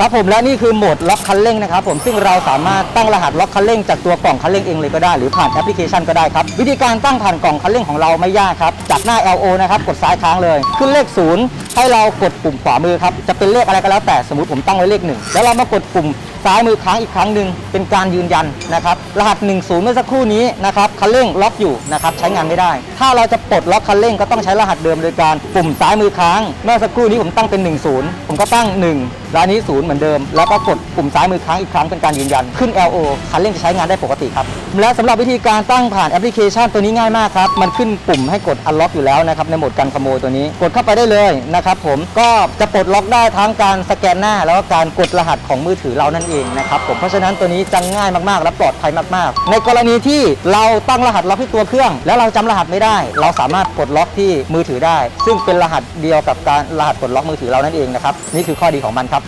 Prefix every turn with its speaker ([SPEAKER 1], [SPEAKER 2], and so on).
[SPEAKER 1] ครับผมและนี่คือโหมดล็อกคันเร่งนะครับผมซึ่งเราสามารถตั้งรหัสล็อกคันเร่งจากตัวกล่องคันเร่งเองเลยก็ได้หรือผ่านแอปพลิเคชันก็ได้ครับวิธีการตั้งผ่านกล่องคันเร่งของเราไม่ยากครับจากหน้า LO นะครับกดซ้ายค้างเลย ขึ้นเลขศูนย์ให้เรากดปุ่มขวามือครับจะเป็นเลขอะไรก็แล้วแต่สมมติผมตั้งไว้เลขหนึ่งแล้วเรามากดปุ่ม ซ้ายมือค้างอีกครั้งหนึ่งเป็นการยืนยันนะครับรหัส 10 เมื่อสักครู่นี้นะครับคันเร่งล็อกอยู่นะครับใช้งานไม่ได้ ถ้าเราจะปลดล็อกคันเร่งก็ต้องใช้รหัสเดิมโดยการปุ่มซ้ายมือค้าง เมื่อสักครู่นี้ผมตั้งเป็น 10 ผมก็ตั้ง1แล้วอันนี้0เหมือนเดิม แล้วก็กดปุ่มซ้ายมือค้างอีกครั้งเป็นการยืนยันขึ้น LO คันเร่งจะใช้งานได้ปกติครับและสำหรับวิธีการตั้งผ่านแอปพลิเคชันตัวนี้ง่ายมากครับมันขึ้นปุ่มให้กด unlock อยู่แล้วนะครับในโหมดการขโมยตัวนี้กดเข้าไปได้เลยนะครับผมก็จะปลดล็อกได้ทั้งการสแกนหน้า แล้วก็การกดรหัสของมือถือเรานั่นเองนะครับผมเพราะฉะนั้นตัวนี้จะง่ายมากๆ และปลอดภัยมากๆ ในกรณีที่เราตั้งรหัสล็อกที่ตัวเครื่อง แล้วเราจำรหัสไม่ได้ เราสามารถปลดล็อกที่มือถือได้ ซึ่งเป็นรหัสเดียวกับการรหัสปลดล็อกมือถือเรานั่นเองนะครับนี่คือข้อดีของมันครับ